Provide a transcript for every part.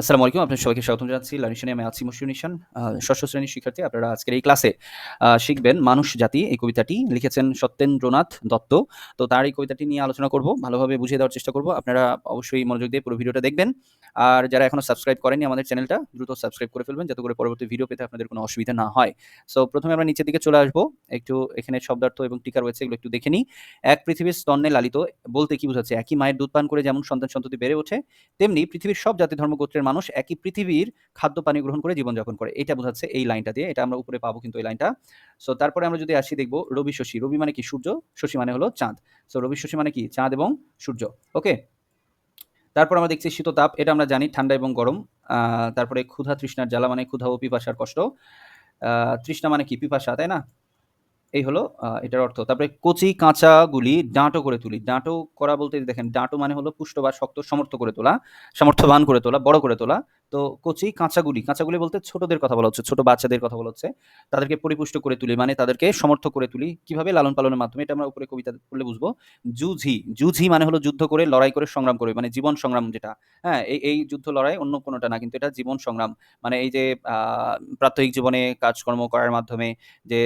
আসসালামু আলাইকুম, আপনাদের সবাইকে স্বাগত জানাচ্ছি। লানিশনে আমি আছি মুশিউ নিশান। ষষ্ঠ শ্রেণির শিক্ষার্থী, আপনারা আজকের এই ক্লাসে শিখবেন মানুষ, জাতি, এই কবিতাটি। লিখেছেন সত্যেন্দ্রনাথ দত্ত। তো তার এই কবিতাটি নিয়ে আলোচনা করব, ভালোভাবে বুঝিয়ে দেওয়ার চেষ্টা করব। আপনারা অবশ্যই মনোযোগ দিয়ে পুরো ভিডিওটা দেখবেন। আর যারা এখনও সাবস্ক্রাইব করেনি আমাদের চ্যানেলটা দ্রুত সাবস্ক্রাইব করে ফেলবেন যাতে করে পরবর্তী ভিডিও পেতে আপনাদের কোনো অসুবিধা না হয়। সো প্রথমে আমরা নিচের দিকে চলে আসব। একটু এখানে শব্দার্থ এবং টিকা রয়েছে এগুলো একটু দেখে নিই। এক পৃথিবীর স্তন্যে লালিত বলতে কি বোঝাচ্ছে? একই মায়ের দুধ পান করে যেমন সন্তান সন্ততি বেড়ে ওঠে, তেমনি পৃথিবীর সব জাতি ধর্মগোত্রের মানুষ একই পৃথিবীর খাদ্য, পানি গ্রহণ করে জীবনযাপন করে। এটা বোঝাচ্ছে এই লাইনটা দিয়ে। এটা আমরা উপরে পাবো কিন্তু এই লাইনটা সো তারপরে আমরা যদি আসি, দেখব রবি শশী। রবি মানে কি? সূর্য। শশী মানে হলো চাঁদ। সো রবি শশী মানে কি? চাঁদ এবং সূর্য। ওকে তারপর আমরা দেখছি শীততাপ, এটা আমরা জানি, ঠান্ডা এবং গরম। তারপরে ক্ষুধা তৃষ্ণার জ্বালা মানে ক্ষুধা ও পিপাসার কষ্ট। তৃষ্ণা মানে কি? পিপাসা, তাই না? এই হলো এটার অর্থ। তারপরে কচি, কাঁচাগুলি ডাঁটো করে তুলি। ডাঁটো করা বলতে দেখেন, ডাঁটো মানে হলো পুষ্ট বা শক্ত, সমর্থ করে তোলা, সামর্থ্যবান করে তোলা, বড় করে তোলা। তো কচি কাঁচাগুলি কাঁচাগুলি বলতে ছোটদের কথা বলা হচ্ছে, ছোট বাচ্চাদের কথা বলা হচ্ছে। তাদেরকে পরিপুষ্ট করে তুলি মানে তাদেরকে সমর্থ করে তুলি। কীভাবে? লালন পালনের মাধ্যমে, এটা আমরা উপরে কবিতা পড়লে বুঝব। জুঝি জুঝি মানে হলো যুদ্ধ করে, লড়াই করে, সংগ্রাম করে মানে জীবন সংগ্রাম যেটা। হ্যাঁ এই এই যুদ্ধ লড়াই অন্য কোনোটা না, কিন্তু এটা জীবন সংগ্রাম। মানে এই যে প্রাত্যহিক জীবনে কাজকর্ম করার মাধ্যমে, যে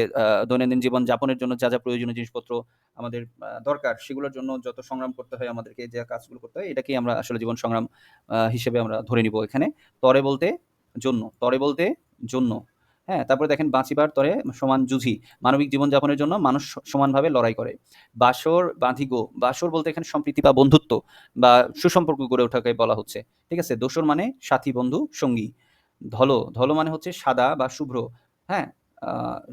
দৈনন্দিন জীবন যাপনের জন্য যা যা প্রয়োজনীয় জিনিসপত্র আমাদের দরকার। সেগুলোর জন্য যত সংগ্রাম করতে হয় আমাদেরকে, যে কাজগুলো করতে হয়, এটাকেই আমরা আসলে জীবন সংগ্রাম হিসেবে আমরা ধরে নিব এখানে। তরে বলতে জন্য, তরে বলতে জন্য। হ্যাঁ তারপরে দেখেন বাঁচিবার তরে সমান যুঝি মানবিক জীবনযাপনের জন্য মানুষ সমানভাবে লড়াই করে। বাসর বাঁধিগো বাসর বলতে এখানে সম্প্রীতি বা বন্ধুত্ব বা সুসম্পর্ক গড়ে ওঠাকে বলা হচ্ছে। ঠিক আছে? দোসর মানে সাথী, বন্ধু, সঙ্গী। ধলো ধলো মানে হচ্ছে সাদা বা শুভ্র। হ্যাঁ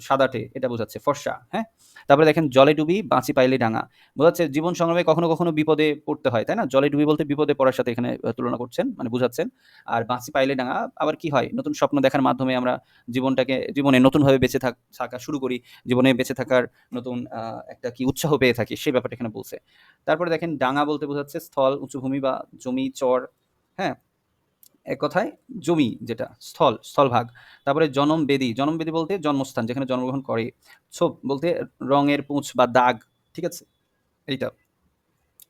সাদাটে, এটা বোঝাচ্ছে, ফর্সা হ্যাঁ? তারপরে দেখেন, জলে ডুবি, বাঁচি পাইলে ডাঙা। বোঝাচ্ছে, জীবন সংগ্রামে কখনো কখনো বিপদে পড়তে হয়, তাই না? জলে ডুবি বলতে বিপদে পড়ার সাথে এখানে তুলনা করছেন মানে বুঝাচ্ছেন। আর বাঁচি পাইলে ডাঙা, আবার কি হয়? নতুন স্বপ্ন দেখার মাধ্যমে আমরা জীবনটাকে, জীবনে নতুনভাবে বেঁচে থাক শুরু করি। জীবনে বেঁচে থাকার নতুন একটা কি উৎসাহ পেয়ে থাকি, সেই ব্যাপারটা এখানে বলছে। তারপরে দেখেন, ডাঙা বলতে বোঝাচ্ছে স্থল উঁচুভূমি বা জমি, চর হ্যাঁ? এক কথায় জমি যেটা, স্থল, স্থলভাগ। তারপরে জনম বেদি জনম বেদি বলতে জন্মস্থান, যেখানে জন্মগ্রহণ করে। ছোপ বলতে রঙের পুঁছ বা দাগ, ঠিক আছে? এইটা।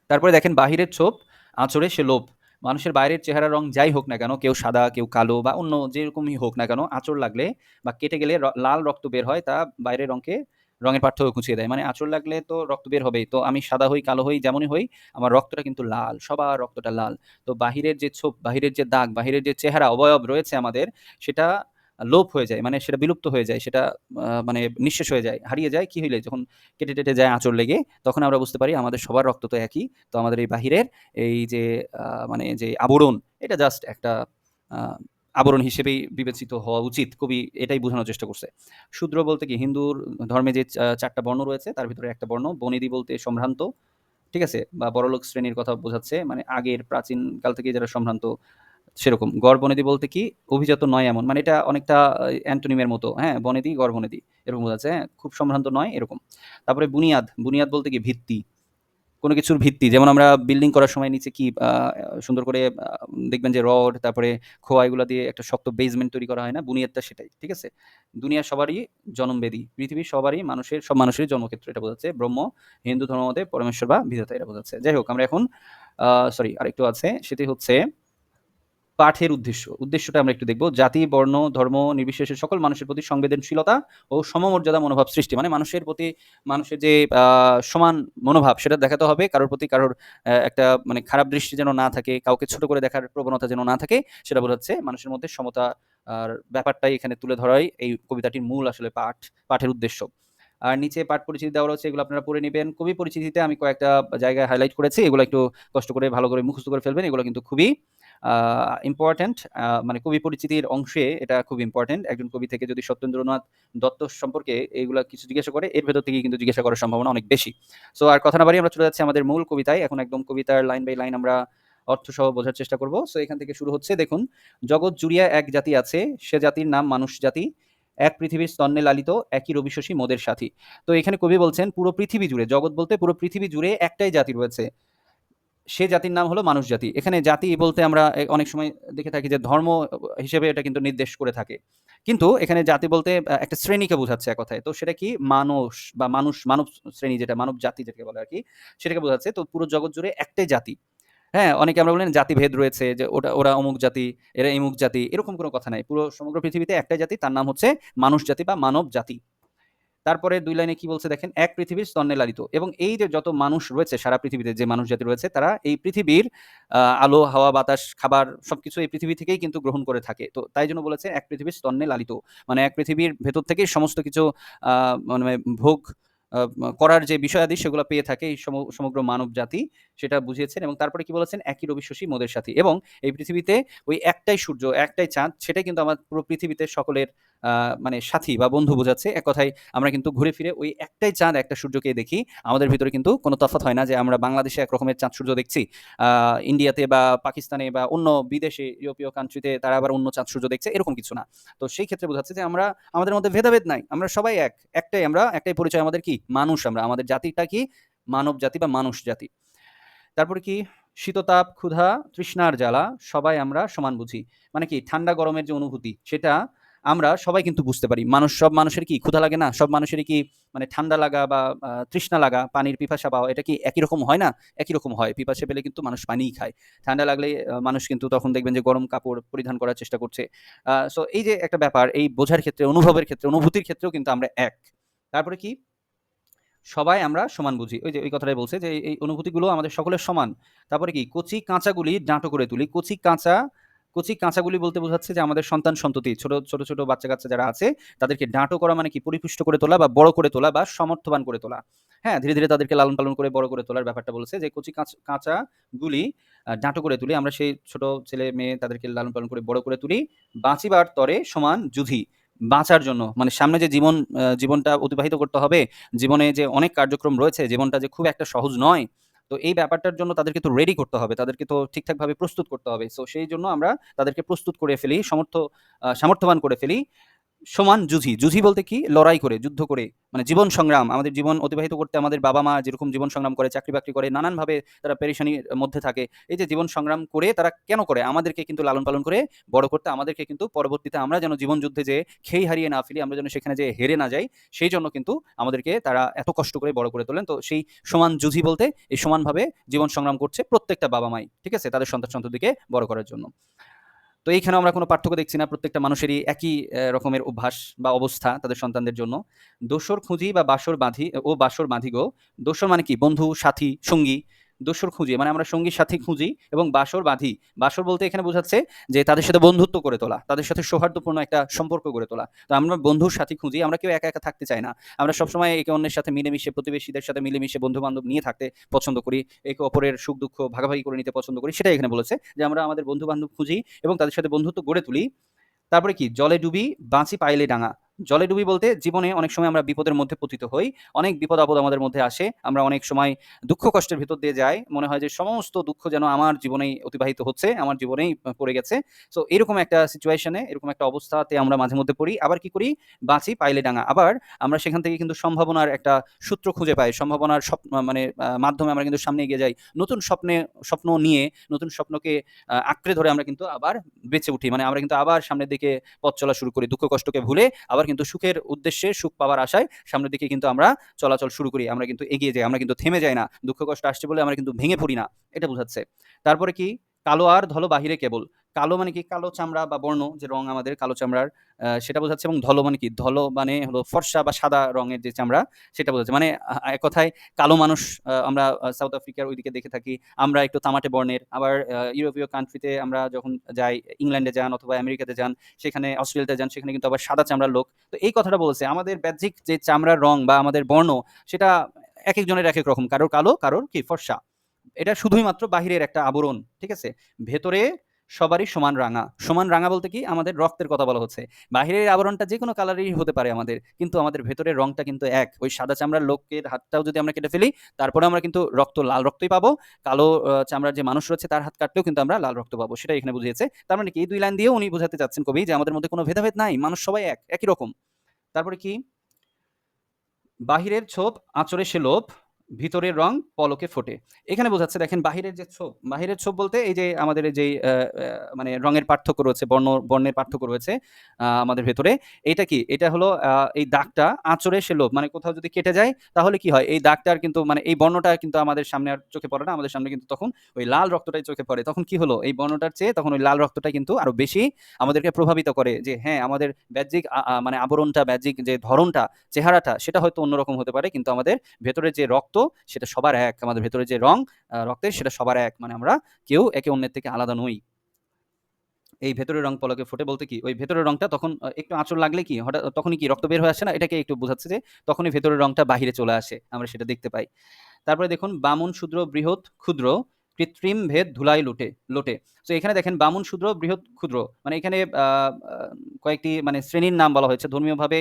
তারপরে দেখেন বাহিরের ছোপ, আঁচড়ে সে লোভ। মানুষের বাইরের চেহারা রং যাই হোক না কেন, কেউ সাদা, কেউ কালো বা অন্য যেরকমই হোক না কেন, আঁচড় লাগলে বা কেটে গেলে লাল রক্ত বের হয়, তা বাইরের রঙকে রঙের পার্থক্য খুঁচিয়ে দেয়। মানে আঁচড় লাগলে তো রক্ত বের হবেই। তো আমি সাদা হই, কালো হই, যেমনই হই, আমার রক্তটা কিন্তু লাল, সবার রক্তটা লাল। তো বাহিরের যে ছোপ, বাহিরের যে দাগ, বাহিরের যে চেহারা, অবয়ব রয়েছে আমাদের, সেটা লোপ হয়ে যায় মানে সেটা বিলুপ্ত হয়ে যায়, সেটা মানে নিঃশেষ হয়ে যায়। হারিয়ে যায়, কি হইলে? যখন কেটে টেটে যায় আঁচড় লেগে, তখন আমরা বুঝতে পারি আমাদের সবার রক্ত তো একই। তো আমাদের এই বাহিরের, এই যে মানে যে আবরণ, এটা জাস্ট একটা আবরণ হিসেবেই বিবেচিত হওয়া উচিত। কবি এটাই বোঝানোর চেষ্টা করছে। শূদ্র বলতে কি? হিন্দুর ধর্মে যে চারটা বর্ণ রয়েছে, তার ভিতরে একটা বর্ণ বনেদি বলতে সম্ভ্রান্ত, ঠিক আছে? বা বড়লোক শ্রেণির কথা বোঝাচ্ছে মানে আগের প্রাচীন কাল থেকে যারা সম্ভ্রান্ত, সেরকম। গড় বনেদি বলতে কি? অভিজাত নয় এমন মানে এটা অনেকটা অ্যান্টোনিমের মতো। হ্যাঁ বনেদি গড় বনেদি এরকম বোঝাচ্ছে হ্যাঁ খুব সম্ভ্রান্ত নয়, এরকম। তারপরে বুনিয়াদ বুনিয়াদ বলতে কি? ভিত্তি। কোনো কিছুর ভিত্তি, যেমন আমরা বিল্ডিং করার সময় নিচে কি সুন্দর করে দেখবেন যে রড তারপরে খোয়া এগুলো দিয়ে একটা শক্ত বেজমেন্ট তৈরি করা হয় না, বুনিয়াদটা সেটাই, ঠিক আছে? দুনিয়া সবারই জন্মবেদী, পৃথিবীর সবারই মানুষের, সব মানুষের জন্মক্ষেত্র এটা বোঝাচ্ছে, ব্রহ্ম, হিন্দু ধর্মতে পরমেশ্বর বা বিধাতা এটা বোঝাচ্ছে। যাই হোক, আমরা এখন সরি আরেকটু আছে, সেটি হচ্ছে পাঠের উদ্দেশ্য। উদ্দেশ্যটা আমরা একটু দেখব। জাতি, বর্ণ, ধর্ম, নির্বিশেষে সকল মানুষের প্রতি সংবেদনশীলতা ও সমমর্যাদা মনোভাব সৃষ্টি। মানে মানুষের প্রতি, মানুষের যে সমান মনোভাব, সেটা দেখাতে হবে। কারোর প্রতি কারোর একটা মানে খারাপ দৃষ্টি যেন না থাকে, কাউকে ছোট করে দেখার প্রবণতা যেন না থাকে, সেটা বোঝাচ্ছে মানুষের মধ্যে সমতা আর ব্যাপারটাই এখানে তুলে ধরাই এই কবিতাটির মূল আসলে পাঠ, পাঠের উদ্দেশ্য। আর নিচে পাঠ পরিচিতি দেওয়া রয়েছে, এগুলো আপনারা পড়ে নেবেন। কবি পরিচিতিতে আমি কয়েকটা জায়গায় হাইলাইট করেছি। এগুলো একটু কষ্ট করে, ভালো করে মুখস্থ করে ফেলবেন। এগুলো কিন্তু খুবই ইম্পর্ট্যান্ট মানে কবি পরিচিতির অংশে এটা খুব ইম্পর্ট্যান্ট একজন কবি থেকে যদি সত্যেন্দ্রনাথ দত্ত সম্পর্কে এইগুলা কিছু জিজ্ঞাসা করে, এর ভেতর থেকে কিন্তু জিজ্ঞাসা করার সম্ভাবনা অনেক বেশি। সো আর কথা না বাড়ি আমরা চলে যাচ্ছি আমাদের মূল কবিতায়। এখন একদম কবিতার লাইন বাই লাইন আমরা অর্থ সহ বোঝার চেষ্টা করব। সো এখান থেকে শুরু হচ্ছে, দেখুন, জগৎ জুড়িয়া এক জাতি আছে, সে জাতির নাম মানুষ জাতি। এক পৃথিবীর স্তন্নে লালিত, একই রবিশশী মোদের সাথী। তো, এখানে কবি বলছেন, পুরো পৃথিবী জুড়ে, জগৎ বলতে পুরো পৃথিবী জুড়ে একটাই জাতি রয়েছে। সে জাতির নাম হলো মানুষ জাতি। এখানে জাতি বলতে আমরা অনেক সময় দেখে থাকি যে ধর্ম হিসেবে এটা কিন্তু নির্দেশ করে থাকে। কিন্তু এখানে জাতি বলতে একটা শ্রেণীকে বোঝাচ্ছে এক কথায়। তো সেটা কি? মানুষ বা মানুষ মানব শ্রেণি যেটা মানব জাতি যেটাকে বলে আর কি সেটাকে বোঝাচ্ছে। তো পুরো জগৎ জুড়ে একটাই জাতি। হ্যাঁ, অনেকে আমরা বলেন জাতিভেদ রয়েছে যে ওটা ওরা অমুক জাতি, এরা এমুক জাতি এরকম কোনো কথা নাই। পুরো সমগ্র পৃথিবীতে একটাই জাতি তার নাম হচ্ছে মানুষ জাতি বা মানব জাতি। তারপরে দুই লাইনে কি বলছে দেখেন, "এক পৃথিবীর স্তন্নে লালিত" এবং এই যে যত মানুষ রয়েছে সারা পৃথিবীতে যে মানুষ জাতি রয়েছে তারা এই পৃথিবীর আলো, হাওয়া, বাতাস, খাবার সবকিছু এই পৃথিবী থেকেই কিন্তু গ্রহণ করে থাকে। তো তাই জন্য বলেছে, "এক পৃথিবীর স্তন্নে লালিত।" মানে এক পৃথিবীর ভেতর থেকেই সমস্ত কিছু মানে ভোগ করার যে বিষয়াদি সেগুলো পেয়ে থাকে এই সম সমগ্র মানব জাতি সেটা বুঝিয়েছেন এবং তারপরে কি বলেছেন, "একই রবি শশী মোদের সাথী" এবং এই পৃথিবীতে ওই একটাই সূর্য, একটাই চাঁদ সেটাই কিন্তু আমার পুরো পৃথিবীতে সকলের মানে সাথী বা বন্ধু বোঝাচ্ছে। এক কথায় আমরা কিন্তু ঘুরে ফিরে ওই একটাই চাঁদ, একটা সূর্যকে দেখি। আমাদের ভিতরে কিন্তু কোনো তফাৎ হয় না যে আমরা বাংলাদেশে একরকমের চাঁদ সূর্য দেখছি। ইন্ডিয়াতে বা পাকিস্তানে বা অন্য বিদেশে ইউরোপীয় কান্ট্রিতে তারা আবার অন্য চাঁদ সূর্য দেখছে এরকম কিছু না। তো সেই ক্ষেত্রে বোঝাচ্ছে যে আমরা আমাদের মধ্যে ভেদাভেদ নাই। আমরা সবাই এক। একটাই আমরা, একটাই পরিচয় আমাদের কি? মানুষ আমরা। আমাদের জাতিটা কি? মানব জাতি বা মানুষ জাতি। তারপরে কি? শীততাপ, ক্ষুধা, তৃষ্ণার জ্বালা সবাই আমরা সমান বুঝি। মানে কি? ঠান্ডা গরমের যে অনুভূতি সেটা আমরা সবাই কিন্তু বুঝতে পারি। মানুষ সব মানুষের কি ক্ষুধা লাগে না? সব মানুষেরই কি মানে ঠান্ডা লাগা বা তৃষ্ণা লাগা, পানির পিপাসা পাওয়া এটা কি একই রকম হয় না? একই রকম হয়। পিপাসা পেলে কিন্তু মানুষ পানিই খায়। ঠান্ডা লাগলে মানুষ কিন্তু তখন দেখবেন যে গরম কাপড় পরিধান করার চেষ্টা করছে। সো এই যে একটা ব্যাপার এই বোঝার ক্ষেত্রে, অনুভবের ক্ষেত্রে, অনুভূতির ক্ষেত্রেও কিন্তু আমরা এক। তারপরে কি? সবাই আমরা সমান বুঝি। ওই যে ওই কথাটাই বলছে যে এই অনুভূতিগুলো আমাদের সকলের সমান। তারপরে কি? কচি কাঁচাগুলি ডাঁটো করে তুলি। কচি কাঁচা কচি কাঁচাগুলি বলতে বোঝাচ্ছে যে আমাদের সন্তান-সন্ততি ছোট, ছোট, ছোট বাচ্চা-কাচ্চা যারা আছে তাদেরকে ডাঁটো করা মানে কি? পরিপুষ্ট করে তোলা বা বড় করে তোলা বা সমর্থবান করে তোলা। হ্যাঁ? ধীরে, ধীরে তাদেরকে লালন-পালন করে বড় করে তোলার ব্যাপারটা বলছে যে কচি কাঁচ কাঁচাগুলি ডাঁটো করে তুলি। আমরা সেই ছোট ছেলে-মেয়ে তাদেরকে লালন-পালন করে বড় করে তুলি। বাঁচিবার তরে সমান যুধি। বাঁচার জন্য মানে সামনে যে জীবন জীবনটা অতিবাহিত করতে হবে, জীবনে যে অনেক কার্যক্রম রয়েছে, জীবনটা যে খুব একটা সহজ নয়। তো এই ব্যাপারটার জন্য তাদেরকে তো রেডি করতে হবে। তাদেরকে তো ঠিকঠাকভাবে প্রস্তুত করতে হবে। সো সেইজন্য আমরা তাদেরকে প্রস্তুত করে ফেলি, সমর্থ সামর্থ্যবান করে ফেলি। সমান যুঝি। যুঝি বলতে কি? লড়াই করে, যুদ্ধ করে। মানে জীবন সংগ্রাম। আমাদের জীবন অতিবাহিত করতে আমাদের বাবা-মা যেরকম জীবন সংগ্রাম করে, চাকরি-বাকরি করে, নানানভাবে তারা পেরেশানির মধ্যে থাকে। এই যে জীবন সংগ্রাম করে তারা কেন করে? আমাদেরকে কিন্তু লালন-পালন করে বড় করতে, আমাদেরকে কিন্তু পরবর্তীতে আমরা যেন জীবন যুদ্ধে যে খেই হারিয়ে না ফেলি, আমরা যেন সেখানে যেয়ে হেরে না যাই, সেই জন্য কিন্তু আমাদেরকে তারা এত কষ্ট করে বড় করে তোলেন। তো সেই সমান যুঝি বলতে এই সমানভাবে জীবন সংগ্রাম করছে প্রত্যেকটা বাবা-মাই। ঠিক আছে? তাদের সন্তান-সন্ততিকে বড় করার জন্য। তো এইখানে আমরা কোনো পার্থক্য দেখছি না। প্রত্যেকটা মানুষেরই একই রকমের অভ্যাস বা অবস্থা তাদের সন্তানদের জন্য। দোসর খুঁজি বা বাসর বাঁধি ও বাসর বাঁধি গো। দোসর মানে কি? বন্ধু, সাথী, সঙ্গী। দোসর খুঁজি মানে আমরা সঙ্গী সাথী খুঁজি এবং বাসর বাঁধি। বাসর বলতে এখানে বোঝাচ্ছে যে তাদের সাথে বন্ধুত্ব করে তোলা। তাদের সাথে সৌহার্দ্যপূর্ণ একটা সম্পর্ক গড়ে তোলা। তো আমরা বন্ধুর সাথী খুঁজি। আমরা কেউ একা, একা থাকতে চাই না। আমরা সবসময় একে অন্যের সাথে মিলেমিশে প্রতিবেশীদের সাথে মিলেমিশে বন্ধু-বান্ধব নিয়ে থাকতে পছন্দ করি। একে অপরের সুখ-দুঃখ ভাগাভাগি করে নিতে পছন্দ করি। সেটাই এখানে বলেছে যে আমরা আমাদের বন্ধু-বান্ধব খুঁজি এবং তাদের সাথে বন্ধুত্ব গড়ে তুলি। তারপরে কি? জলে ডুবি বাঁচি পাইলে ডাঙা। জলে ডুবি বলতে জীবনে অনেক সময় আমরা বিপদের মধ্যে পতিত হই। অনেক বিপদ-আপদ আমাদের মধ্যে আসে। আমরা অনেক সময় দুঃখ কষ্টের ভেতর দিয়ে যাই। মনে হয় যে সমস্ত দুঃখ যেন আমার জীবনেই অতিবাহিত হচ্ছে, আমার জীবনেই পড়ে গেছে। সো এরকম একটা সিচুয়েশন এরকম একটা অবস্থাতে আমরা মাঝে মধ্যে পড়ি। আবার কি করি? বাঁচি পাইলে ডাঙা। আবার আমরা সেখান থেকে কিন্তু সম্ভাবনার একটা সূত্র খুঁজে পাই। সম্ভাবনার সপ মানে মাধ্যমে আমরা কিন্তু সামনে এগিয়ে যাই। নতুন স্বপ্নে স্বপ্ন নিয়ে নতুন স্বপ্নকে আঁকড়ে ধরে আমরা কিন্তু আবার বেঁচে উঠি। মানে আমরা কিন্তু আবার সামনের দিকে পথ চলা শুরু করি। দুঃখ কষ্টকে ভুলে আবার কিন্তু সুখের উদ্দেশ্যে সুখ পাওয়ার আশায় সামনের দিকে কিন্তু আমরা চলাচল শুরু করি। আমরা কিন্তু এগিয়ে যাই। আমরা কিন্তু থেমে যাই না। দুঃখ কষ্ট আসছে বলে আমরা কিন্তু ভেঙে পড়ি না। এটা বোঝাচ্ছে। তারপরে কি? কালো আর ধলো বাহিরে কেবল। কালো মানে কি? কালো চামড়া বা বর্ণ যে রং আমাদের কালো চামড়ার সেটা বোঝাচ্ছে এবং ধলো মানে কি? ধলো মানে হলো ফর্সা বা সাদা রঙের যে চামড়া সেটা বোঝাচ্ছে। মানে এক কথায় কালো মানুষ আমরা সাউথ আফ্রিকার ওইদিকে দেখে থাকি। আমরা একটু তামাটে বর্ণের। আবার ইউরোপীয় কান্ট্রিতে আমরা যখন যাই, ইংল্যান্ডে যান অথবা আমেরিকাতে যান, সেখানে অস্ট্রেলিয়াতে যান, সেখানে কিন্তু আবার সাদা চামড়ার লোক। তো এই কথাটা বলছে আমাদের বাহ্যিক যে চামড়ার রং বা আমাদের বর্ণ সেটা এক একজনের এক এক রকম। কারোর কালো, কারোর কি? ফর্সা। এটা শুধুই মাত্র বাহিরের একটা আবরণ। ঠিক আছে? ভেতরে সবারই সমান রাঙা। সমান রাঙা বলতে কি? আমাদের রক্তের কথা বলা হচ্ছে। বাহিরের আবরণটা যেকোনো কালারেরই হতে পারে আমাদের। কিন্তু আমাদের ভেতরের রংটা কিন্তু এক। ওই সাদা চামড়ার লোকের হাতটাও যদি আমরা কেটে ফেলি, তারপরে আমরা কিন্তু রক্ত লাল রক্তই পাবো। কালো চামড়ার যে মানুষ রয়েছে তার হাত কাটলেও কিন্তু আমরা লাল রক্ত পাবো। সেটাই এখানে বুঝিয়েছে। তার মানে কি? এই দুই লাইন দিয়েও উনি বোঝাতে চাচ্ছেন কবি যে আমাদের মধ্যে কোনো ভেদাভেদ নাই। মানুষ সবাই এক। একই রকম। তারপরে কি? বাহিরের ছোপ আঁচড়ে সে লোভ, ভিতরের রং পলকে ফোটে। এখানে বোঝাচ্ছে দেখেন বাহিরের যে ছোপ, বাহিরের ছোপ বলতে এই যে আমাদের যে মানে রঙের পার্থক্য রয়েছে, বর্ণ বর্ণের পার্থক্য রয়েছে আমাদের ভেতরে। এটা কি? এটা হলো এই দাগটা আঁচড়ে সে লোভ মানে কোথাও যদি কেটে যায় তাহলে কি হয়? এই দাগটার কিন্তু মানে এই বর্ণটা কিন্তু আমাদের সামনে আর চোখে পড়ে না। আমাদের সামনে কিন্তু তখন ওই লাল রক্তটাই চোখে পড়ে। তখন কি হলো? এই বর্ণটার চেয়ে তখন ওই লাল রক্তটা কিন্তু আরও বেশি আমাদেরকে প্রভাবিত করে যে হ্যাঁ, আমাদের আ মানে আবরণটা, বাহ্যিক যে ধরনটা, চেহারাটা সেটা হয়তো অন্যরকম হতে পারে। কিন্তু আমাদের ভেতরের যে রক্ত সেটা সবার এক। আমাদের ভেতরে যে রং রক্তের, সেটা সবার এক। মানে আমরা কেউ একে অন্যের থেকে আলাদা নই। এই ভেতরের রং পলকে ফোটে বলতে কি? ওই ভেতরের রংটা তখন একটু আঁচড় লাগলে কি হঠাৎ, তখনই কি রক্ত বের হয়ে আসে না? এটাকে একটু বোঝাচ্ছে যে তখনই ভেতরের রংটা বাহিরে চলে আসে। আমরা সেটা দেখতে পাই। তারপরে দেখুন, বামুন, শূদ্র, বৃহৎ, ক্ষুদ্র, কৃত্রিম ভেদ, ধুলাই লুটে, লোটে। সো এখানে দেখেন, বামুন, শূদ্র, বৃহৎ, ক্ষুদ্র মানে এখানে কয়েকটি মানে শ্রেণির নাম বলা হয়েছে। ধর্মীয়ভাবে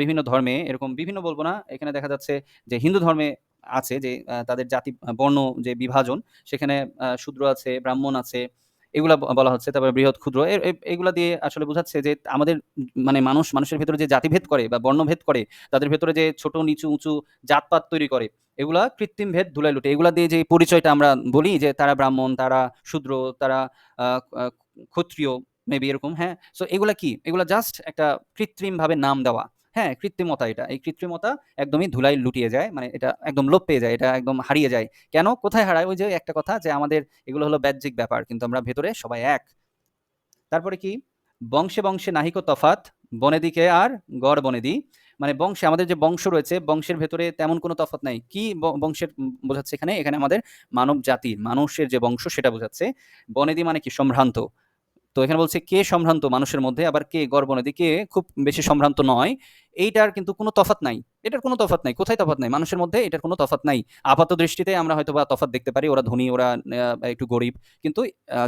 বিভিন্ন ধর্মে, এরকম বিভিন্ন বলব না। এখানে দেখা যাচ্ছে যে হিন্দু ধর্মে আছে যে তাদের জাতি বর্ণ যে বিভাজন সেখানে শূদ্র আছে, ব্রাহ্মণ আছে। এগুলা বলা হচ্ছে। তারপরে বৃহৎ ক্ষুদ্র এগুলা দিয়ে আসলে বোঝাচ্ছে যে আমাদের মানে মানুষ মানুষের ভেতরে যে জাতিভেদ করে বা বর্ণভেদ করে, তাদের ভেতরে যে ছোট নিচু উঁচু জাতপাত তৈরি করে, এগুলা কৃত্রিম ভেদ ধুলাই লুটে। এগুলা দিয়ে যে পরিচয়টা আমরা বলি যে তারা ব্রাহ্মণ, তারা শূদ্র, তারা ক্ষত্রিয় মেবি এরকম, হ্যাঁ? সো এগুলা কি? এগুলা জাস্ট একটা কৃত্রিমভাবে নাম দেওয়া। হ্যাঁ? কৃত্রিমতা এটা। এই কৃত্রিমতা একদমই ধুলায় লুটিয়ে যায়। মানে এটা একদম লোপ পেয়ে যায়। এটা একদম হারিয়ে যায়। কেন? কোথায় হারায়? ওই যে একটা কথা যে আমাদের এগুলো হলো বাহ্যিক ব্যাপার। কিন্তু আমরা ভেতরে সবাই এক। তারপরে কি? বংশে, বংশে নাহিক তফাৎ বনেদিকে আর গড় বনেদি। মানে বংশে আমাদের যে বংশ রয়েছে, বংশের ভেতরে তেমন কোনো তফাৎ নাই। কি বংশের বোঝাচ্ছে এখানে? এখানে আমাদের মানব জাতির, মানুষের যে বংশ সেটা বোঝাচ্ছে। বনেদি মানে কি? সম্ভ্রান্ত। তো এখানে বলছে কে সম্ভ্রান্ত মানুষের মধ্যে আবার কে গড় বনেদি, কে খুব বেশি সম্ভ্রান্ত নয়। এইটার কিন্তু কোনো তফাৎ নাই। এটার কোনো তফাৎ নাই। কোথায় তফাৎ নাই? মানুষের মধ্যে এটার কোনো তফাৎ নাই। আপাত দৃষ্টিতে আমরা হয়তো বা তফাৎ দেখতে পারি। ওরা ধনী, ওরা একটু গরিব। কিন্তু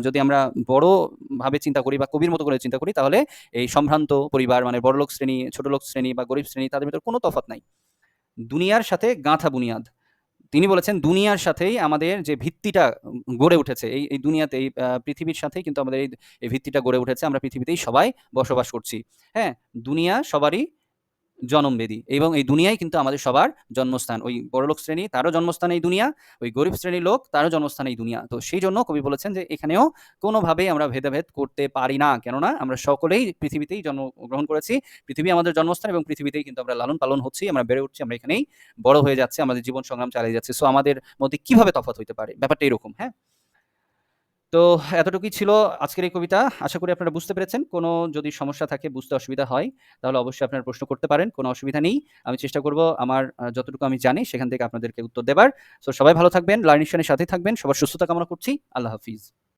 যদি আমরা বড়ভাবে চিন্তা করি বা কবির মতো করে চিন্তা করি তাহলে এই সম্ভ্রান্ত পরিবার মানে বড়লোক শ্রেণি, ছোটলোক শ্রেণি বা গরিব শ্রেণি তাদের ভেতর কোনো তফাৎ নাই। দুনিয়ার সাথে গাঁথা বুনিয়াদ। তিনি বলেছেন, দুনিয়ার সাথেই আমাদের যে ভিত্তিটা গড়ে উঠেছে। এই এই দুনিয়াতে, এই পৃথিবীর সাথেই কিন্তু আমাদের এই ভিত্তিটা গড়ে উঠেছে। আমরা পৃথিবীতেই সবাই বসবাস করছি। হ্যাঁ? দুনিয়া সবারই জনমবেদী এবং এই দুনিয়াই কিন্তু আমাদের সবার জন্মস্থান। ওই বড়লোক শ্রেণি তারও জন্মস্থান এই দুনিয়া, ওই গরিব শ্রেণির লোক তারও জন্মস্থান এই দুনিয়া। তো সেই জন্য কবি বলেছেন যে এখানেও কোনোভাবেই আমরা ভেদাভেদ করতে পারি না। কেননা আমরা সকলেই পৃথিবীতেই জন্মগ্রহণ করেছি। পৃথিবী আমাদের জন্মস্থান এবং পৃথিবীতেই কিন্তু আমরা লালন-পালন হচ্ছি, আমরা বেড়ে উঠছি, আমরা এখানেই বড় হয়ে যাচ্ছি, আমাদের জীবন সংগ্রাম চালিয়ে যাচ্ছে সো আমাদের মধ্যে কীভাবে তফাৎ হইতে পারে? ব্যাপারটা এরকম, হ্যাঁ? তো এতটুকুই ছিল আজকের এই কবিতা। আশা করি আপনারা বুঝতে পেরেছেন। কোনো যদি সমস্যা থাকে, বুঝতে অসুবিধা হয়, তাহলে অবশ্যই আপনারা প্রশ্ন করতে পারেন। কোনো অসুবিধা নেই। আমি চেষ্টা করব আমার যতটুকু আমি জানি সেখান থেকে আপনাদেরকে উত্তর দেবার। সো সবাই ভালো থাকবেন, লার্নিশনের সাথেই থাকবেন। সবার সুস্থতা কামনা করছি। আল্লাহ হাফিজ।